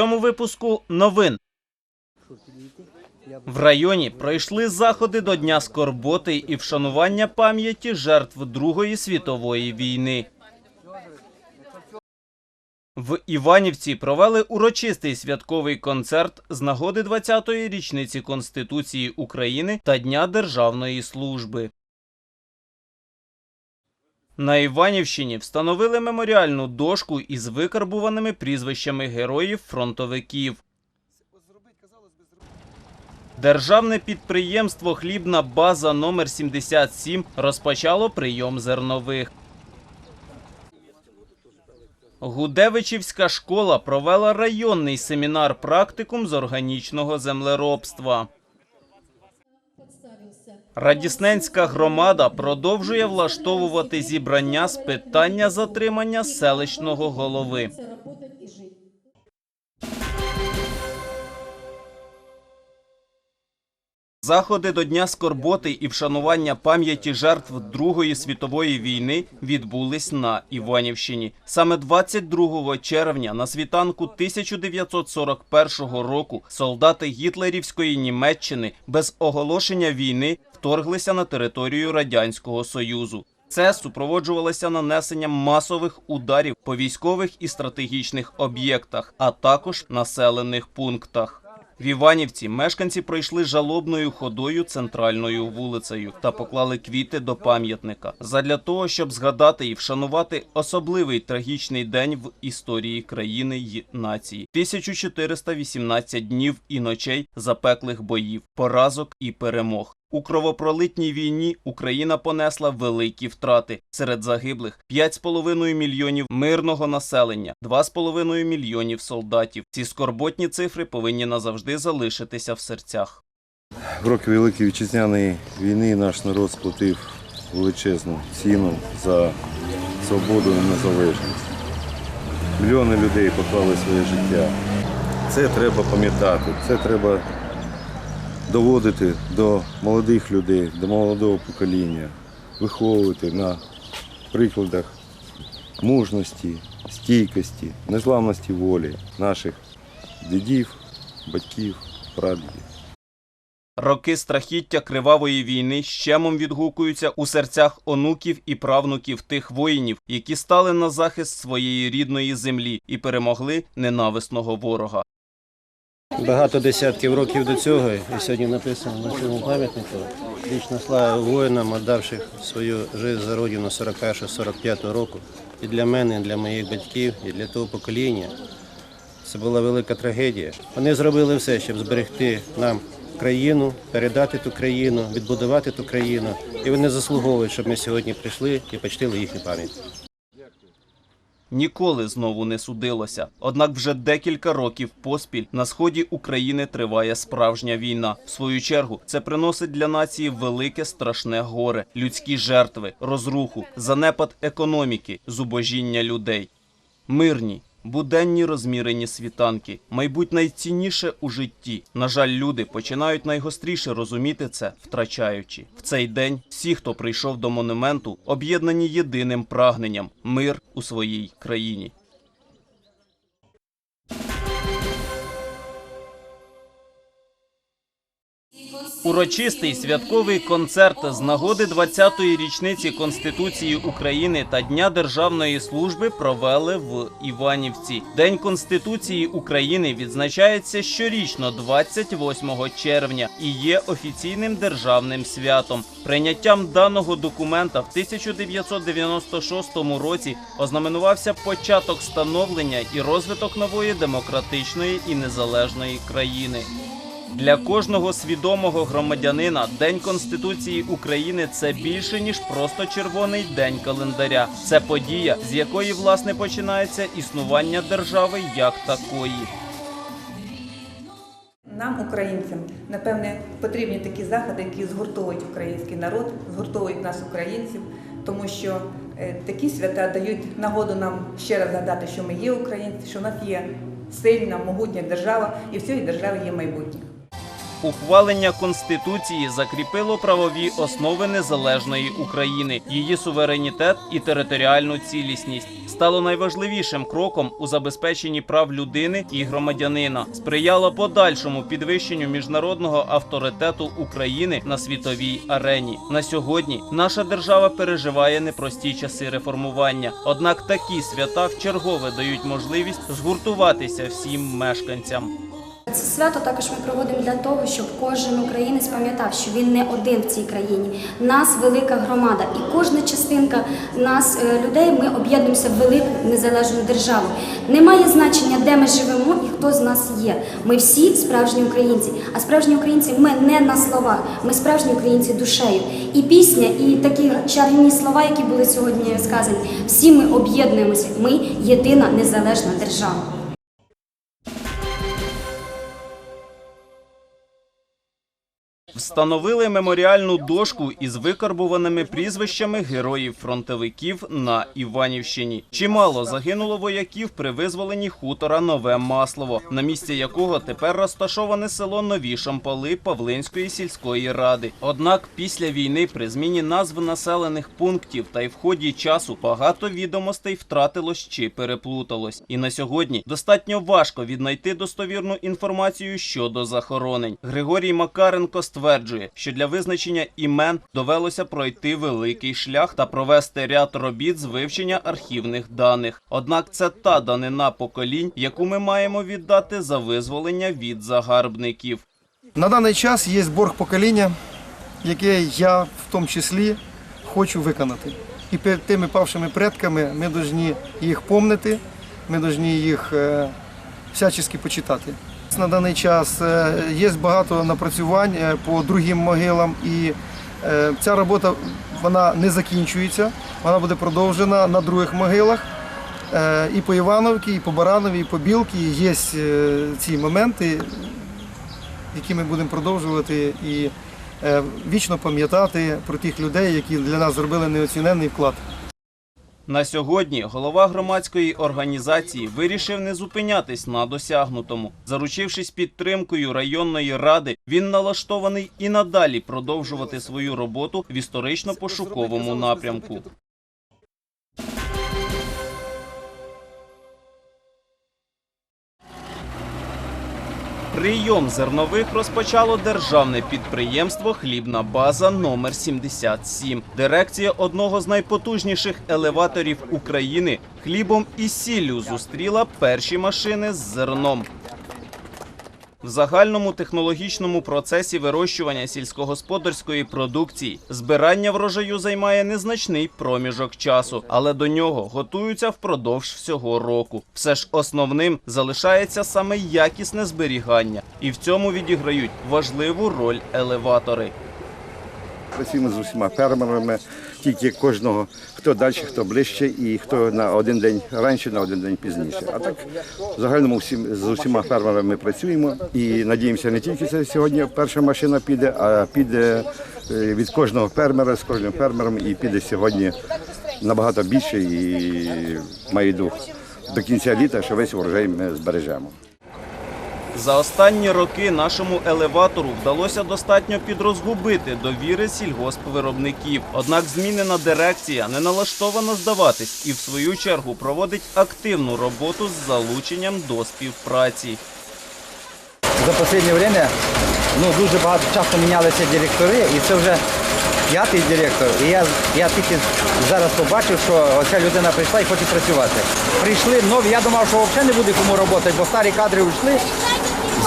цьому випуску новин. В районі пройшли заходи до Дня скорботи і вшанування пам'яті жертв Другої світової війни. В Іванівці провели урочистий святковий концерт з нагоди 20-ї річниці Конституції України та Дня Державної служби. На Іванівщині встановили меморіальну дошку із викарбуваними прізвищами героїв-фронтовиків. Державне підприємство Хлібна база номер 77 розпочало прийом зернових. Гудевичівська школа провела районний семінар практикум з органічного землеробства. Радісненська громада продовжує влаштовувати зібрання з питання затримання селищного голови. Заходи до Дня скорботи і вшанування пам'яті жертв Другої світової війни відбулись на Іванівщині. Саме 22 червня на світанку 1941 року солдати гітлерівської Німеччини без оголошення війни вторглися на територію радянського союзу. Це супроводжувалося нанесенням масових ударів по військових і стратегічних об'єктах, а також населених пунктах. В Іванівці мешканці пройшли жалобною ходою центральною вулицею та поклали квіти до пам'ятника задля того, щоб згадати і вшанувати особливий трагічний день в історії країни й нації. 1418 днів і ночей запеклих боїв, поразок і перемог. У кровопролитній війні Україна понесла великі втрати. Серед загиблих 5,5 мільйонів мирного населення, 2,5 мільйонів солдатів. Ці скорботні цифри повинні назавжди залишитися в серцях. В роки Великої Вітчизняної війни наш народ сплатив величезну ціну за свободу і незалежність. Мільйони людей поклали своє життя. Це треба пам'ятати, це треба доводити до молодих людей, до молодого покоління, виховувати на прикладах мужності, стійкості, незламності волі наших дідів, батьків, прадідів. Роки страхіття кривавої війни щемом відгукуються у серцях онуків і правнуків тих воїнів, які стали на захист своєї рідної землі і перемогли ненависного ворога. Багато десятків років до цього, і сьогодні написано на цьому пам'ятнику, вічна слава воїнам, віддавших свою життя за родину 41-45 року. І для мене, і для моїх батьків, і для того покоління. Це була велика трагедія. Вони зробили все, щоб зберегти нам країну, передати ту країну, відбудувати ту країну. І вони заслуговують, щоб ми сьогодні прийшли і почтили їхню пам'ять. Ніколи знову не судилося. Однак вже декілька років поспіль на сході України триває справжня війна. В свою чергу це приносить для нації велике страшне горе, людські жертви, розруху, занепад економіки, зубожіння людей. Мирні, буденні розмірені світанки, майбуть найцінніше у житті. На жаль, люди починають найгостріше розуміти це, втрачаючи. В цей день всі, хто прийшов до монументу, об'єднані єдиним прагненням мир у своїй країні. Урочистий святковий концерт з нагоди 20-ї річниці Конституції України та Дня Державної служби провели в Іванівці. День Конституції України відзначається щорічно 28 червня і є офіційним державним святом. Прийняттям даного документа в 1996 році ознаменувався початок становлення і розвиток нової демократичної і незалежної країни. Для кожного свідомого громадянина День Конституції України це більше ніж просто червоний день календаря. Це подія, з якої власне починається існування держави як такої. Нам, українцям, напевне, потрібні такі заходи, які згуртовують український народ, згуртовують нас, українців, тому що е, такі свята дають нагоду нам ще раз згадати, що ми є українці, що в нас є сильна, могутня держава, і в цій державі є майбутнє. Ухвалення Конституції закріпило правові основи незалежної України, її суверенітет і територіальну цілісність. Стало найважливішим кроком у забезпеченні прав людини і громадянина, сприяло подальшому підвищенню міжнародного авторитету України на світовій арені. На сьогодні наша держава переживає непрості часи реформування. Однак такі свята вчергове дають можливість згуртуватися всім мешканцям. Це свято також ми проводимо для того, щоб кожен українець пам'ятав, що він не один в цій країні. Нас велика громада, і кожна частинка нас, е, людей, ми об'єднуємося в велику незалежну державу. Немає значення, де ми живемо і хто з нас є. Ми всі справжні українці. А справжні українці ми не на словах, ми справжні українці душею. І пісня, і такі чарівні слова, які були сьогодні сказані, всі ми об'єднуємося. Ми єдина незалежна держава. Встановили меморіальну дошку із викарбуваними прізвищами героїв-фронтовиків на Іванівщині. Чимало загинуло вояків при визволенні хутора Нове Маслово, на місці якого тепер розташоване село Нові Шампали Павлинської сільської ради. Однак після війни при зміні назв населених пунктів та й в ході часу багато відомостей втратилось чи переплуталось. І на сьогодні достатньо важко віднайти достовірну інформацію щодо захоронень. Григорій Макаренко стверджує, що для визначення імен довелося пройти великий шлях та провести ряд робіт з вивчення архівних даних. Однак це та данина поколінь, яку ми маємо віддати за визволення від загарбників. На даний час є борг покоління, яке я в тому числі хочу виконати. І перед тими павшими предками ми повинні їх помнити, ми повинні їх е, всячески почитати. На даний час е, є багато напрацювань е, по другим могилам, і е, ця робота вона не закінчується, вона буде продовжена на других могилах. І по Івановці, і по Баранові, і по Білки є ці моменти, які ми будемо продовжувати і вічно пам'ятати про тих людей, які для нас зробили неоціненний вклад. На сьогодні голова громадської організації вирішив не зупинятись на досягнутому. Заручившись підтримкою районної ради, він налаштований і надалі продовжувати свою роботу в історично-пошуковому напрямку. Прийом зернових розпочало державне підприємство Хлібна база номер 77. Дирекція одного з найпотужніших елеваторів України хлібом і сіллю зустріла перші машини з зерном. В загальному технологічному процесі вирощування сільськогосподарської продукції збирання врожаю займає незначний проміжок часу, але до нього готуються впродовж всього року. Все ж основним залишається саме якісне зберігання, і в цьому відіграють важливу роль елеватори. Працюємо з усіма фермерами, тільки кожного, хто далі, хто ближче, і хто на один день раніше, на один день пізніше. А так в загальному всім з усіма фермерами ми працюємо і надіємося, не тільки це сьогодні перша машина піде, а піде е, від кожного фермера, з кожним фермером, і піде сьогодні набагато більше. І маю йду до кінця літа, що весь урожай ми збережемо. За останні роки нашому елеватору вдалося достатньо підрозгубити довіри сільгоспвиробників. Однак змінена дирекція не налаштована здаватись і в свою чергу проводить активну роботу з залученням до співпраці. за останнє время ну, дуже багато часто мінялися директори, і це вже п'ятий директор. І я, я тільки зараз побачив, що оця людина прийшла і хоче працювати. Прийшли нові, я думав, що взагалі не буде кому роботи, бо старі кадри йшли.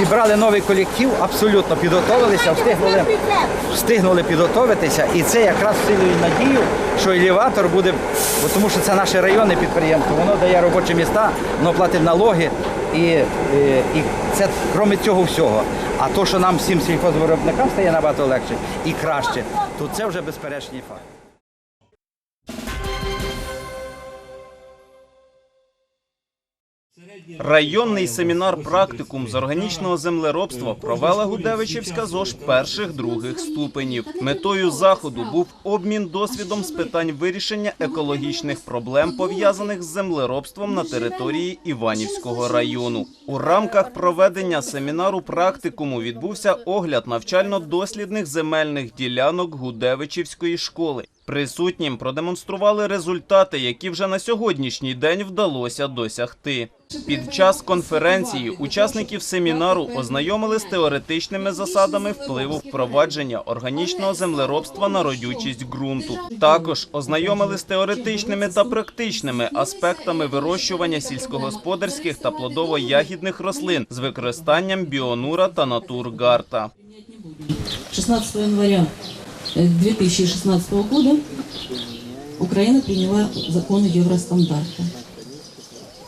Зібрали новий колектив, абсолютно підготовилися, встигнули, встигнули підготовитися. І це якраз силою надію, що елеватор буде, бо тому що це наше районне підприємство, воно дає робочі міста, воно платить налоги. І, і, і це крім цього всього. А то, що нам всім сільхозвиробникам стає набагато легше і краще, то це вже безперечний факт. Районний семінар-практикум з органічного землеробства провела Гудевичівська ЗОЖ перших других ступенів. Метою заходу був обмін досвідом з питань вирішення екологічних проблем, пов'язаних з землеробством на території Іванівського району. У рамках проведення семінару практикуму відбувся огляд навчально-дослідних земельних ділянок Гудевичівської школи. Присутнім продемонстрували результати, які вже на сьогоднішній день вдалося досягти. Під час конференції учасників семінару ознайомили з теоретичними засадами впливу впровадження органічного землеробства на родючість ґрунту. Також ознайомили з теоретичними та практичними аспектами вирощування сільськогосподарських та плодово-ягідних рослин з використанням біонура та натургарта. 16 января э, 2016 года Украина приняла законы Евростандарта.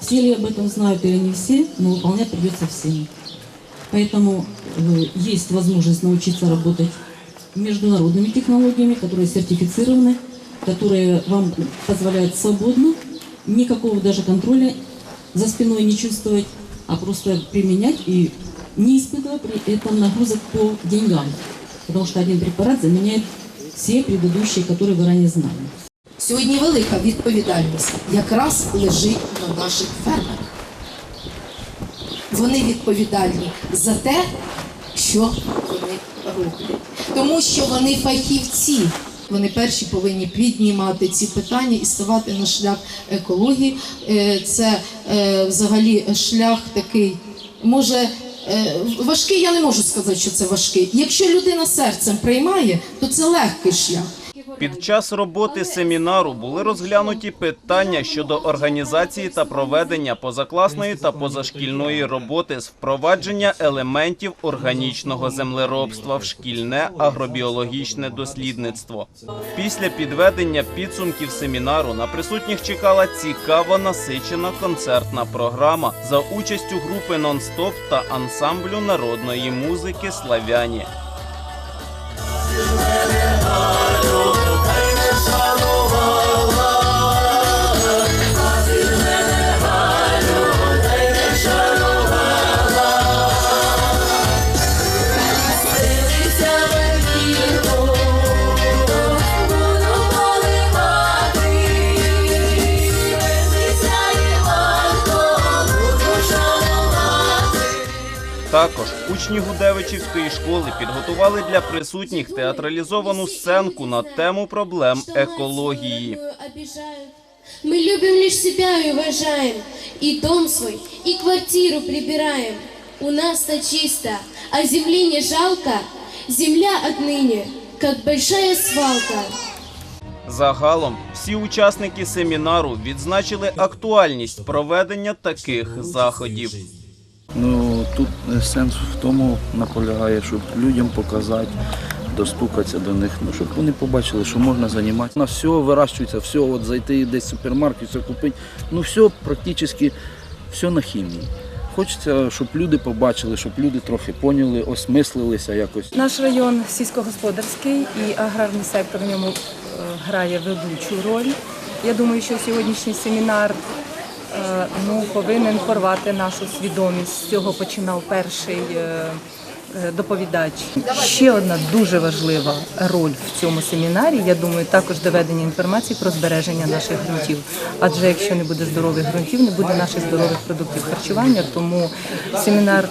Все ли об этом знают или не все, но выполнять придется всем. Поэтому э, есть возможность научиться работать международными технологиями, которые сертифицированы, которые вам позволяют свободно, никакого даже контроля за спиной не чувствовать, а просто применять и не испытывая при этом нагрузок по деньгам. Потому что один препарат заменяет все предыдущие, которые вы ранее знали. Сьогодні велика відповідальність якраз лежить на наших фермерах. Вони відповідальні за те, що вони роблять. Тому що вони фахівці. Вони перші повинні піднімати ці питання і ставати на шлях екології. Е, Це е, взагалі шлях такий, може, е, важкий, я не можу сказати, що це важкий. Якщо людина серцем приймає, то це легкий шлях. Під час роботи семінару були розглянуті питання щодо організації та проведення позакласної та позашкільної роботи з впровадження елементів органічного землеробства в шкільне агробіологічне дослідництво. Після підведення підсумків семінару на присутніх чекала цікава насичена концертна програма за участю групи «Нон-стоп» та ансамблю народної музики Славяні. Також учні Гудевичівської школи підготували для присутніх театралізовану сценку на тему проблем екології. Мы любим лишь себя и уважаем, и дом свой, и квартиру прибираем. У нас-то чисто, а земли не жалко. Земля отныне, как большая свалка. Загалом всі учасники семінару відзначили актуальність проведення таких заходів. Ну тут сенс в тому наполягає, щоб людям показати, достукатися до них, ну щоб вони побачили, що можна займатися. На все вирощується, все, от зайти десь в супермаркет, все купити. Ну все практично все на хімії. Хочеться, щоб люди побачили, щоб люди трохи поняли, осмислилися якось. Наш район сільськогосподарський і аграрний сектор в ньому е, грає ведучу роль. Я думаю, що сьогоднішній семінар ну, повинен порвати нашу свідомість. З цього починав перший е, е, доповідач. Ще одна дуже важлива роль в цьому семінарі, я думаю, також доведення інформації про збереження наших ґрунтів. Адже якщо не буде здорових ґрунтів, не буде наших здорових продуктів харчування. Тому семінар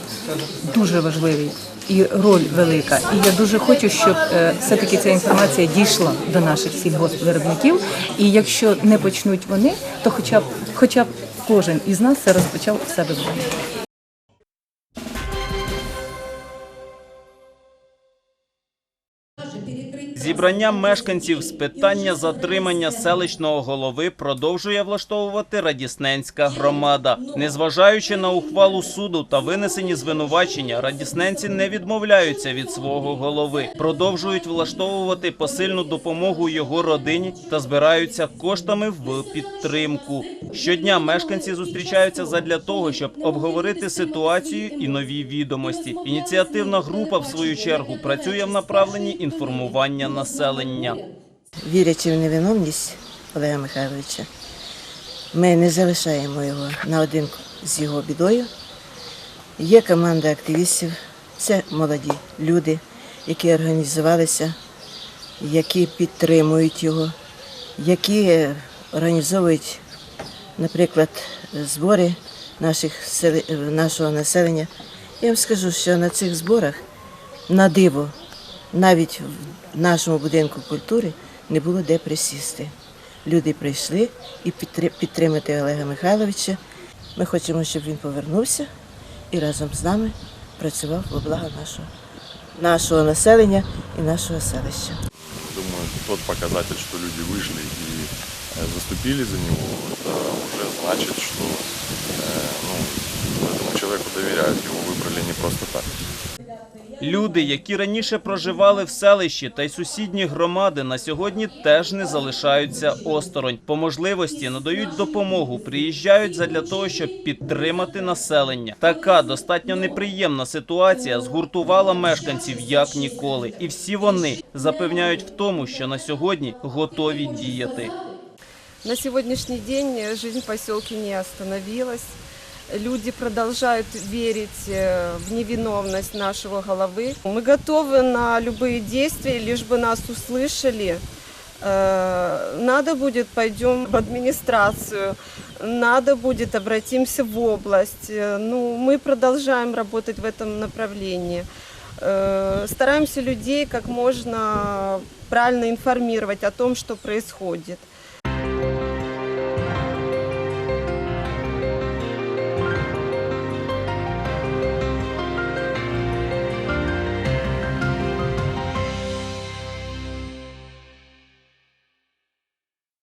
дуже важливий і роль велика. І я дуже хочу, щоб е, все-таки ця інформація дійшла до наших сільгоспвиробників. І якщо не почнуть вони, то хоча б хоча б кожен із нас це розпочав у себе. Зібрання мешканців з питання затримання селищного голови продовжує влаштовувати Радісненська громада. Незважаючи на ухвалу суду та винесені звинувачення, радісненці не відмовляються від свого голови, продовжують влаштовувати посильну допомогу його родині та збираються коштами в підтримку. Щодня мешканці зустрічаються задля того, щоб обговорити ситуацію і нові відомості. Ініціативна група, в свою чергу, працює в направленні інформування населення. Вірячи в невиновність Олега Михайловича, ми не залишаємо його наодинку. з його бідою. Є команда активістів, це молоді люди, які організувалися, які підтримують його, які організовують, наприклад, збори наших, нашого населення. Я вам скажу, що на цих зборах на диво, навіть в нашому будинку культури не було де присісти. Люди прийшли і підтри- підтримати Олега Михайловича. Ми хочемо, щоб він повернувся і разом з нами працював во благо нашого, нашого населення і нашого селища. Думаю, тот показатель, что люди вышли и э, заступили за него, это уже значит, что э, ну, этому человеку доверяют, его выбрали не просто так. Люди, які раніше проживали в селищі та й сусідні громади, на сьогодні теж не залишаються осторонь. По можливості надають допомогу, приїжджають задля того, щоб підтримати населення. Така достатньо неприємна ситуація згуртувала мешканців як ніколи, і всі вони запевняють в тому, що на сьогодні готові діяти. На сегодняшний день жизнь в поселке не остановилась Люди продолжают верить э, в невиновность нашего головы. Мы готовы на любые действия, лишь бы нас услышали. Э, Надо будет, пойдем в администрацию, надо будет, обратимся в область. Э, Ну, мы продолжаем работать в этом направлении. Э, Стараемся людей как можно правильно информировать о том, что происходит.